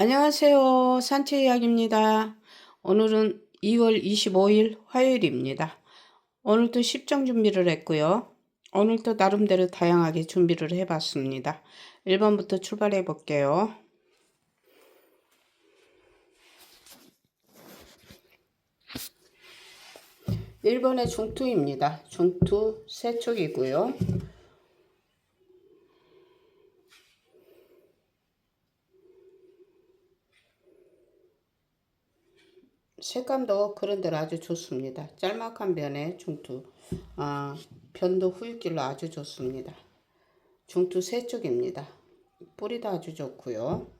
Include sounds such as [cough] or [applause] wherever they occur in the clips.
안녕하세요. 산책 이야기입니다. 오늘은 2월 25일 화요일입니다. 오늘도 십정 준비를 했고요. 오늘도 나름대로 다양하게 준비를 해봤습니다. 1번부터 출발해 볼게요. 1번의 중투입니다. 중투 세 쪽이고요. 색감도 그런대로 아주 좋습니다. 짤막한 변에 중투, 아, 변도 후입길로 아주 좋습니다. 중투 세 쪽입니다. 뿌리도 아주 좋고요.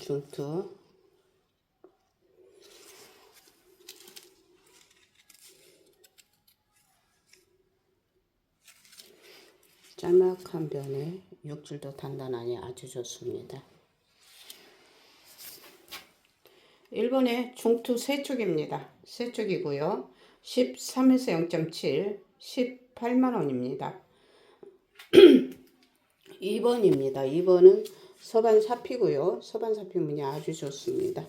중투 짤막한 변에 육질도 단단하니 아주 좋습니다. 1번에 중투 세쪽입니다. 세쪽이고요. 13에서 0.7, 18만원입니다. 2번입니다. [clears throat] 2번은 서반 사피고요. 서반 사피 문이 아주 좋습니다.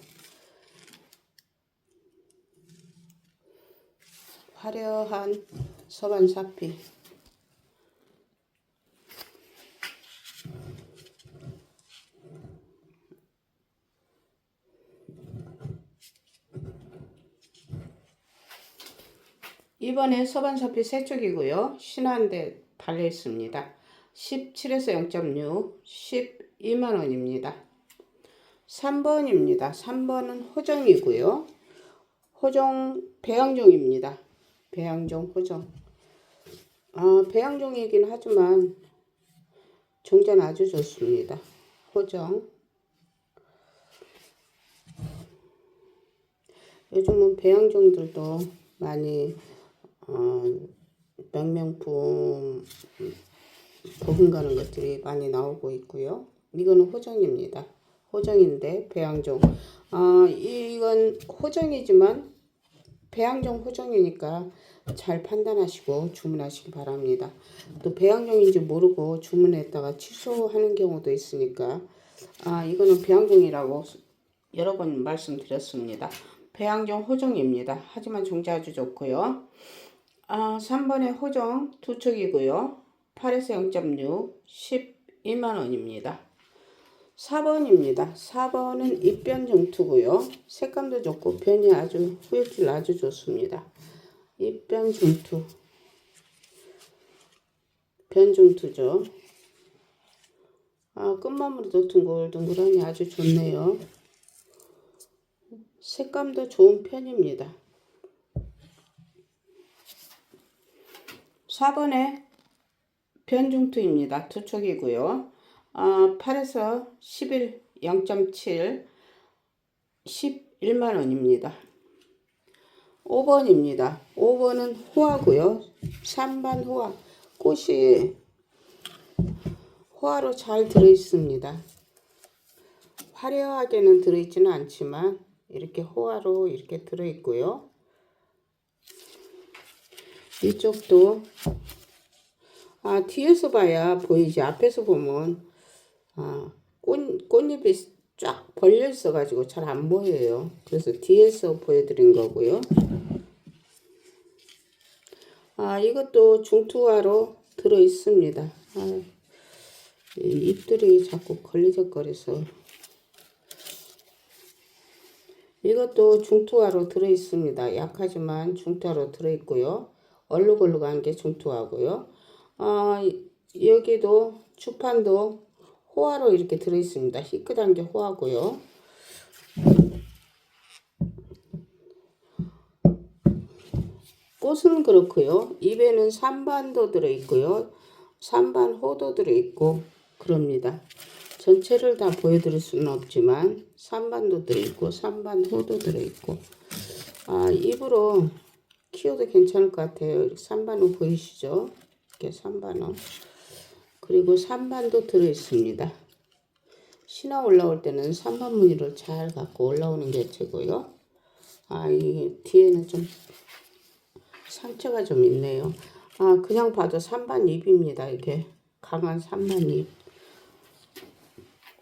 화려한 서반 사피 이번에 서반사피 세 쪽이고요. 신한대 달려 있습니다. 17에서 0.6, 12만원입니다. 3번입니다. 3번은 호정이고요. 호정 배양종입니다. 배양종 호정. 아, 배양종이긴 하지만 종자는 아주 좋습니다. 호정. 요즘은 배양종들도 많이 어, 명명품 버금가는 것들이 많이 나오고 있고요. 이거는 호정입니다. 호정인데 배양종. 아 이건 호정이지만 배양종 호정이니까 잘 판단하시고 주문하시기 바랍니다. 또 배양종인지 모르고 주문했다가 취소하는 경우도 있으니까 아 이거는 배양종이라고 여러 번 말씀드렸습니다. 배양종 호정입니다. 하지만 종자 아주 좋고요. 아, 3번의 호정 두 척이고요. 8에서 0.6, 12만원입니다. 4번입니다. 4번은 입변 중투고요. 색감도 좋고 변이 아주 후육질 아주 좋습니다. 입변 중투. 변 중투죠. 아, 끝마무리도 둥글둥글하니 아주 좋네요. 색감도 좋은 편입니다. 4번에 변중투입니다. 두 촉이고요. 어, 8에서 11, 0.7, 11만원입니다. 5번입니다. 5번은 호화고요. 3반 호화. 꽃이 호화로 잘 들어있습니다. 화려하게는 들어있지는 않지만 이렇게 호화로 이렇게 들어있고요. 이쪽도. 아 뒤에서 봐야 보이지. 앞에서 보면 아 꽃, 꽃잎이 쫙 벌려 있어 가지고 잘 안 보여요. 그래서 뒤에서 보여드린 거고요. 아 이것도 중투화로 들어 있습니다. 아, 잎들이 자꾸 걸리적거려서. 이것도 중투화로 들어 있습니다. 약하지만 중투화로 들어 있고요 얼룩얼룩한 게 중투하고요. 아, 여기도 주판도 호화로 이렇게 들어있습니다. 희끗한 게 호화고요. 꽃은 그렇고요. 입에는 산반도 들어있고요. 산반 호도 들어있고 그럽니다. 전체를 다 보여드릴 수는 없지만 산반도 들어있고 산반 호도 들어있고 아 입으로 키워도 괜찮을 것 같아요. 3반호 보이시죠? 이렇게 3반호. 그리고 3반도 들어있습니다. 신화 올라올 때는 3반 무늬를 잘 갖고 올라오는 게 최고요. 아, 이 뒤에는 좀 상처가 좀 있네요. 아, 그냥 봐도 3반 잎입니다. 이게 강한 3반 잎.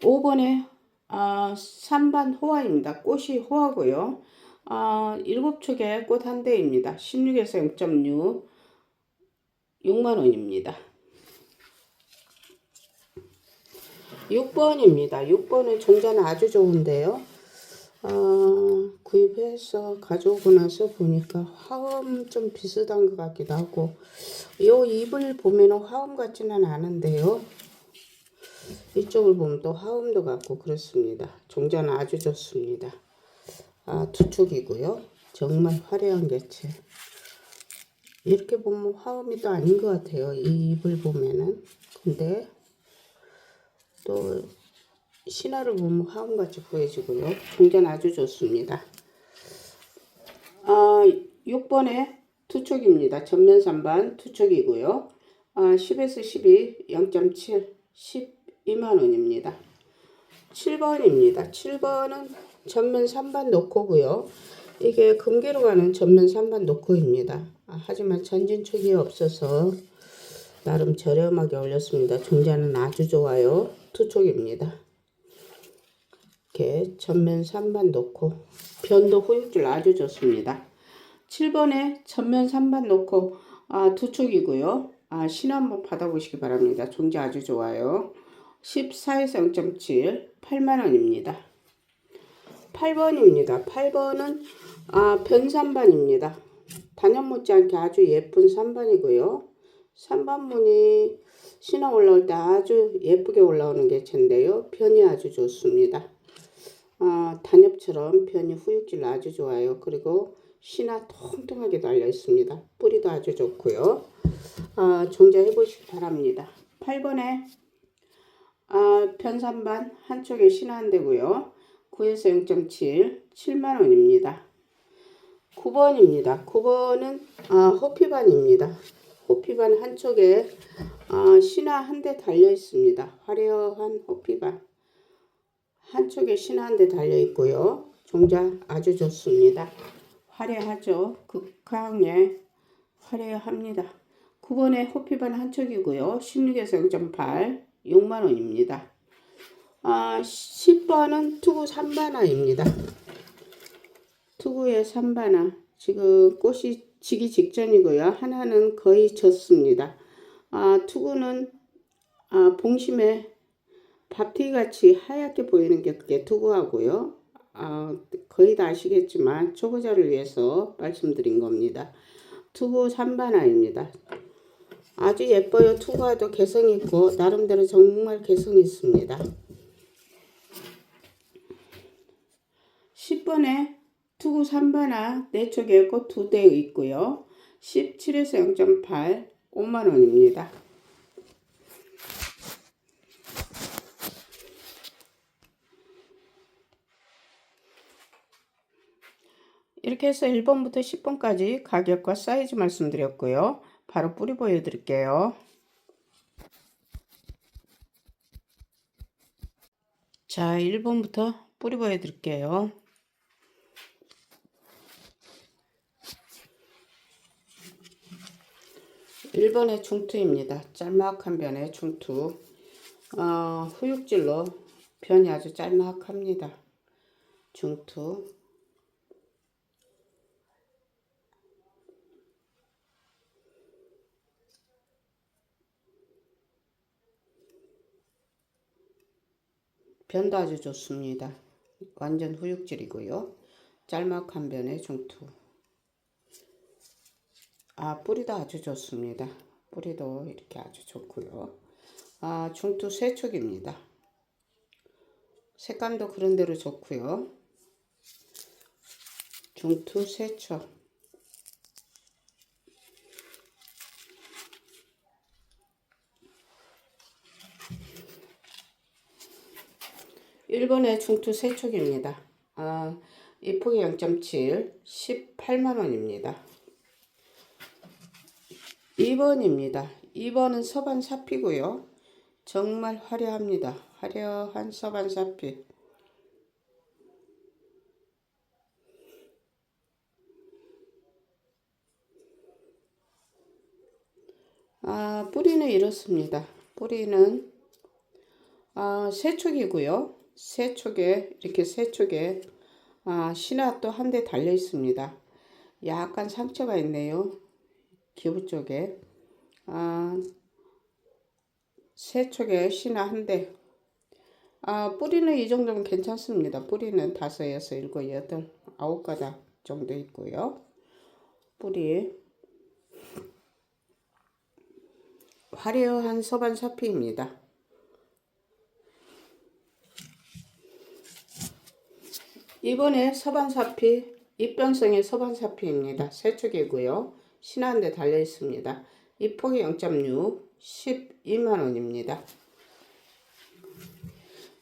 5번에 아, 3반 호화입니다. 꽃이 호화고요. 아, 7촉에 꽃 한 대입니다. 16에서 0.6 6만 원입니다. 6번입니다. 6번은 종자는 아주 좋은데요. 어, 구입해서 가져오고 나서 보니까 화음 좀 비슷한 것 같기도 하고 요 잎을 보면 화음 같지는 않은데요. 이쪽을 보면 또 화음도 같고 그렇습니다. 종자는 아주 좋습니다. 아, 두 축이고요. 정말 화려한 개체. 이렇게 보면 화음이 또 아닌 것 같아요. 이 잎을 보면은. 근데 또 신화를 보면 화음같이 보여지고요. 종자는 아주 좋습니다. 아, 6번에 투촉입니다. 전면 3반 투촉이고요. 아, 10에서 12, 0.7, 12만원입니다. 7번입니다. 7번은 전면 3반 놓고고요. 이게 금계로 가는 전면 3반 놓고입니다. 아, 하지만 전진촉이 없어서 나름 저렴하게 올렸습니다. 종자는 아주 좋아요. 투촉입니다. 이렇게 전면 3반 놓고 변도 후육줄 아주 좋습니다. 7번에 전면 3반 놓고 아, 투촉이고요. 아, 신 한번 받아보시기 바랍니다. 종자 아주 좋아요. 14에서 0.7 8만원입니다. 8번입니다. 8번은 아, 변3반입니다. 단연 못지않게 아주 예쁜 3반이고요. 3반문이 신화 올라올 때 아주 예쁘게 올라오는 개체인데요. 편이 아주 좋습니다. 아, 단엽처럼 편이 후육질 아주 좋아요. 그리고 신화 통통하게 달려 있습니다. 뿌리도 아주 좋고요. 아, 종자 해 보시기 바랍니다. 8번에 아, 편산반 한쪽에 신화 한 대고요. 9에서 0.7, 7만원입니다. 9번입니다. 9번은 아, 호피반입니다. 호피반 한쪽에 아, 신화 한 대 달려 있습니다. 화려한 호피반. 한쪽에 신화 한 대 달려 있고요. 종자 아주 좋습니다. 화려하죠. 극강에 화려합니다. 9번에 호피반 한쪽이고요. 16에서 0.8, 6만원입니다. 아, 10번은 투구 3반화입니다. 투구의 3반화. 지금 꽃이 지기 직전이고요. 하나는 거의 졌습니다. 아, 투구는 아, 봉심에 밥티 같이 하얗게 보이는 게 투구하고요. 아, 거의 다 아시겠지만 초보자를 위해서 말씀드린 겁니다. 투구 3반화입니다. 아주 예뻐요. 투구화도 개성 있고 나름대로 정말 개성 있습니다. 10번에 투구 3반화 내 쪽에 꽃두대 있고요. 17에서 0.8 5만원입니다. 이렇게 해서 1번부터 10번까지 가격과 사이즈 말씀드렸고요. 바로 뿌리 보여드릴게요. 자, 1번부터 뿌리 보여드릴게요. 1번의 중투입니다. 짤막한 변의 중투. 어, 후육질로 변이 아주 짤막합니다. 중투. 변도 아주 좋습니다. 완전 후육질이고요. 짤막한 변의 중투. 아, 뿌리도 아주 좋습니다. 뿌리도 이렇게 아주 좋고요. 아, 중투 세촉입니다. 색감도 그런대로 좋고요. 중투 세촉. 일본의 중투 세촉입니다. 아, 이 폭이 0.7, 18만원입니다. 2번입니다. 2번은 서반 사피고요. 정말 화려합니다. 화려한 서반 사피. 아, 뿌리는 이렇습니다. 뿌리는 아, 세 촉이고요. 세 촉에 이렇게 세 촉에 아, 신화 또 한 대 달려 있습니다. 약간 상처가 있네요. 기부 쪽에 아, 세 촉에 신화 한 대. 아, 뿌리는 이 정도면 괜찮습니다. 뿌리는 다섯, 여섯, 일곱, 여덟, 아홉 가닥 정도 있고요. 뿌리 화려한 서반 사피입니다. 이번에 서반사피 입변성의 서반사피입니다. 세 축이고요. 신한대 달려 있습니다. 이 폭이 0.6, 12만 원입니다.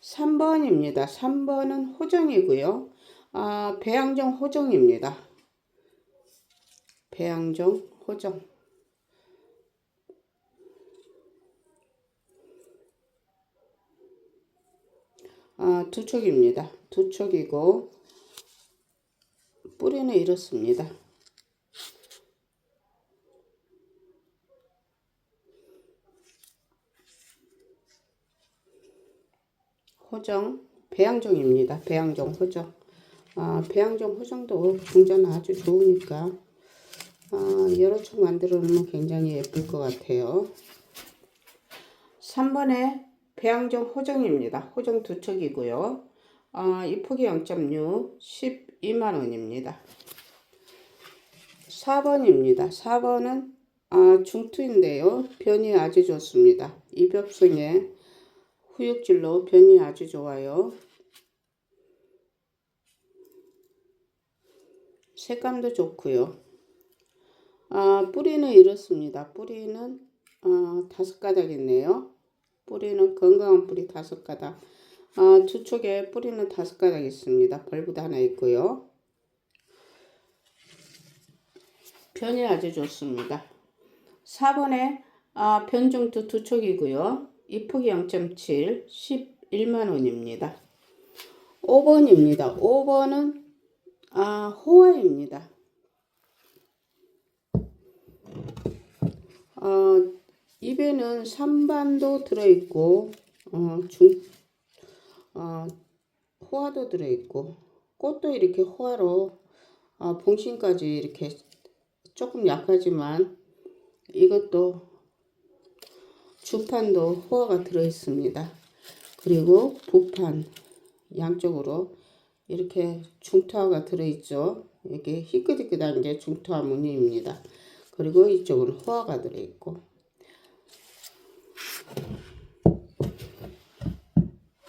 3번입니다. 3번은 호정이고요. 아, 배양정 호정입니다. 배양정 호정. 아, 두 촉입니다. 두 촉이고 뿌리는 이렇습니다. 호정 배양종입니다. 배양종 호정. 아, 배양종 호정도 공자는 아주 좋으니까 아, 여러 촉 만들어 놓으면 굉장히 예쁠 것 같아요. 3번에 배양정 호정입니다. 호정 두 척이고요. 아, 이 폭이 0.6, 12만 원입니다. 4번입니다. 4번은 아, 중투인데요. 변이 아주 좋습니다. 이벽성에 후육질로 변이 아주 좋아요. 색감도 좋고요. 아, 뿌리는 이렇습니다. 뿌리는 아, 다섯 가닥 있네요. 뿌리는 건강한 뿌리 다섯 가닥. 아, 두 쪽에 뿌리는 다섯 가닥 있습니다. 벌브도 하나 있고요. 변이 아주 좋습니다. 4번에 아, 변종도 두 촉이고요. 이 폭이 0.7, 11만 원입니다. 5번입니다. 5번은 아, 호화입니다. 어, 입에는 삼반도 들어있고 어, 중, 어, 호화도 들어있고 꽃도 이렇게 호화로 어, 봉신까지 이렇게 조금 약하지만 이것도 주판도 호화가 들어있습니다. 그리고 부판 양쪽으로 이렇게 중투화가 들어있죠. 이게 희끗희끗한 게 중투화 무늬입니다. 그리고 이쪽은 호화가 들어있고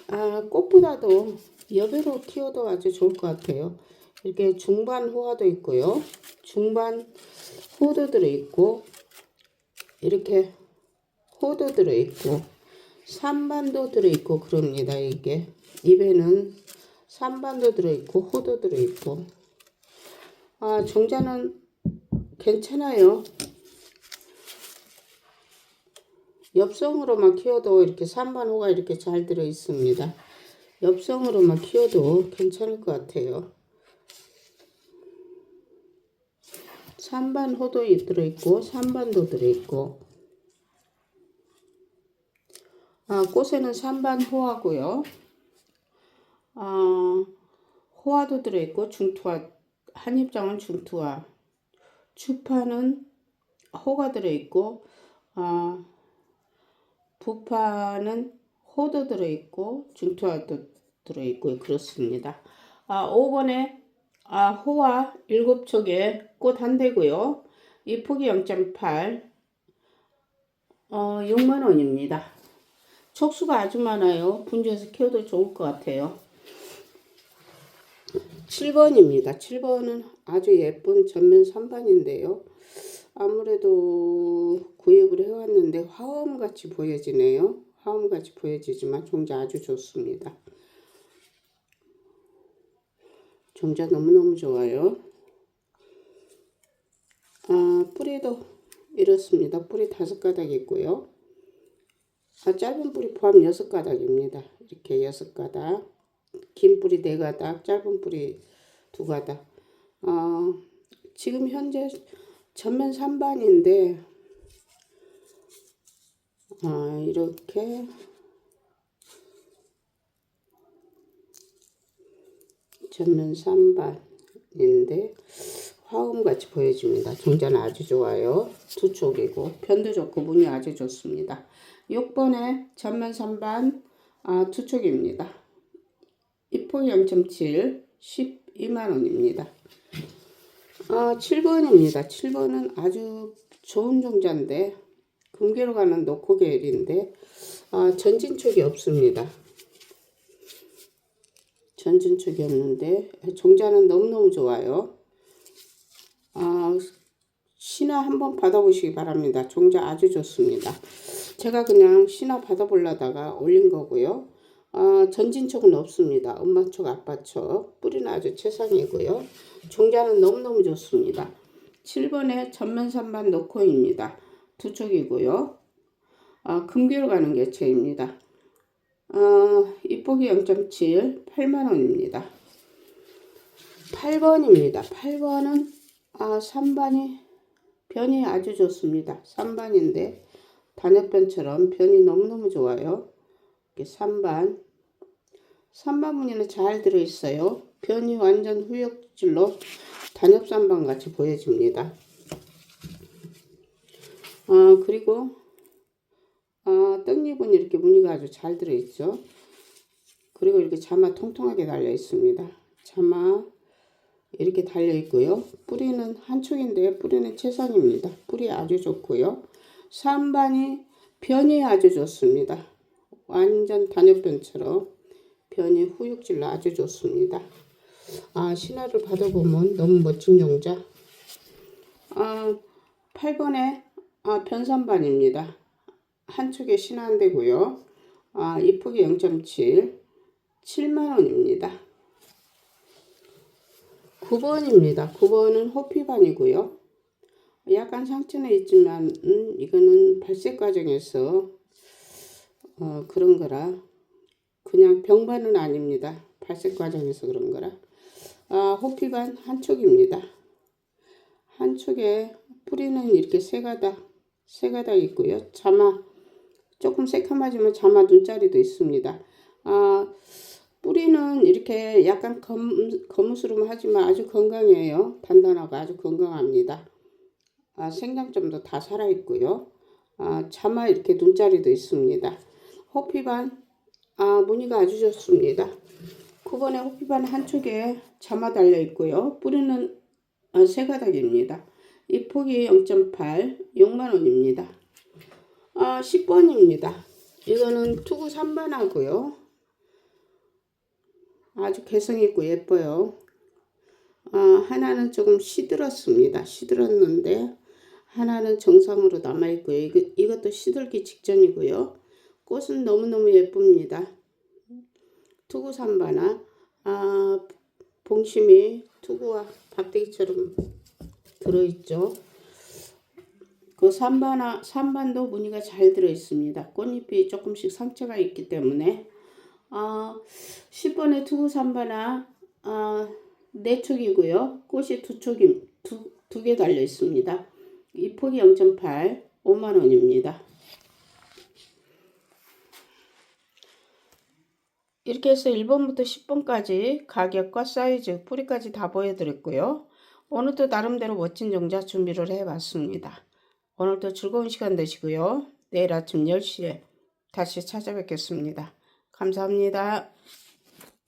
아, 꽃보다도 여배로 키워도 아주 좋을 것 같아요. 이렇게 중반 호화도 있고요. 중반 호도 들어있고 이렇게 호도 들어있고 삼반도 들어있고 그럽니다. 이게 입에는 삼반도 들어있고 호도 들어있고 아 종자는 괜찮아요. 엽성으로만 키워도 이렇게 산반호가 이렇게 잘 들어 있습니다. 엽성으로만 키워도 괜찮을 것 같아요. 산반호도 들어있고 산반도 들어있고 아, 꽃에는 산반호하고요. 아, 호화도 들어있고 중투화 한 입장은 중투화 주파는 호가 들어있고 아, 부파는 호도 들어있고 중투화도 들어있고 그렇습니다. 아, 5번에 아, 호와 7촉에 꽃 한 대고요. 이 폭이 0.8 어, 6만원입니다. 촉수가 아주 많아요. 분주해서 키워도 좋을 것 같아요. 7번입니다. 7번은 아주 예쁜 전면 3반인데요. 아무래도 구입을 해왔는데 화엄같이 보여지네요. 화엄같이 보여지지만 종자 아주 좋습니다. 종자 너무너무 좋아요. 아, 뿌리도 이렇습니다. 뿌리 다섯 가닥 있고요. 아, 짧은 뿌리 포함 여섯 가닥입니다. 이렇게 여섯 가닥. 긴 뿌리 네 가닥, 짧은 뿌리 두 가닥. 어, 지금 현재 전면 3반인데 아, 이렇게 전면 3반인데 화음 같이 보여집니다. 종자는 아주 좋아요. 두 쪽이고 편도 좋고 문이 아주 좋습니다. 6번에 전면 3반 아, 두 쪽입니다. 입폭 0.7 12만원입니다. 아, 7번입니다. 7번은 아주 좋은 종자인데 금괴로 가는 노코 계열인데 아, 전진 쪽이 없습니다. 전진 쪽이 없는데 종자는 너무너무 좋아요. 아, 신화 한번 받아보시기 바랍니다. 종자 아주 좋습니다. 제가 그냥 신화 받아보려다가 올린 거고요. 아, 전진 쪽은 없습니다. 엄마 쪽, 아빠 쪽. 뿌리는 아주 최상이고요. 종자는 너무너무 좋습니다. 7번에 전면 3반 노코입니다. 두 쪽이고요. 아, 금괴로 가는 개체입니다. 아, 입폭이 0.7, 8만원입니다. 8번입니다. 8번은 아, 3반이 변이 아주 좋습니다. 3반인데 단역변처럼 변이 너무너무 좋아요. 이렇게 3반 3반 무늬는 잘 들어있어요. 변이 완전 후역질로 단엽 3반 같이 보여집니다. 아, 그리고 아, 떡잎은 이렇게 무늬가 아주 잘 들어있죠. 그리고 이렇게 자마 통통하게 달려 있습니다. 자마 이렇게 달려 있고요. 뿌리는 한 촉인데 뿌리는 최상입니다. 뿌리 아주 좋고요. 3반이 변이 아주 좋습니다. 완전 단엽변처럼 변이 후육질로 아주 좋습니다. 아, 신화를 받아보면 너무 멋진 용자. 아, 8번에 아, 변산반입니다. 한쪽에 신한대고요. 아, 이폭이 0.7, 7만원입니다. 9번입니다. 9번은 호피반이고요. 약간 상처는 있지만 음, 이거는 발색 과정에서 어, 그런 거라 그냥 병반은 아닙니다. 발색 과정에서 그런 거라 아, 호피반 한 촉입니다. 한 촉에 뿌리는 이렇게 세 가닥 세 가닥 있고요. 자마 조금 새카마지만 자마 눈자리도 있습니다. 아, 뿌리는 이렇게 약간 검, 거무스름하지만 아주 건강해요. 단단하고 아주 건강합니다. 아, 생장점도 다 살아있고요. 아, 자마 이렇게 눈자리도 있습니다. 호피반 아, 무늬가 아주 좋습니다. 9번에 호피반 한쪽에 자마 달려 있고요. 뿌리는 아, 세 가닥입니다. 이 폭이 0.8, 6만원입니다. 아, 10번입니다. 이거는 투구 3반하고요. 아주 개성있고 예뻐요. 아, 하나는 조금 시들었습니다. 시들었는데 하나는 정상으로 남아있고요. 이것도 시들기 직전이고요. 꽃은 너무너무 예쁩니다. 투구 3반아 아, 봉심이 투구와 박대기처럼 들어있죠. 그 3반, 3반도 무늬가 잘 들어있습니다. 꽃잎이 조금씩 상처가 있기 때문에 아, 10번에 투구 3반아 아, 4촉이고요. 꽃이 두 촉이 두, 두 개 달려 있습니다. 이 폭이 0.8, 5만원입니다. 이렇게 해서 1번부터 10번까지 가격과 사이즈, 뿌리까지 다 보여드렸고요. 오늘도 나름대로 멋진 정자 준비를 해봤습니다. 오늘도 즐거운 시간 되시고요. 내일 아침 10시에 다시 찾아뵙겠습니다. 감사합니다.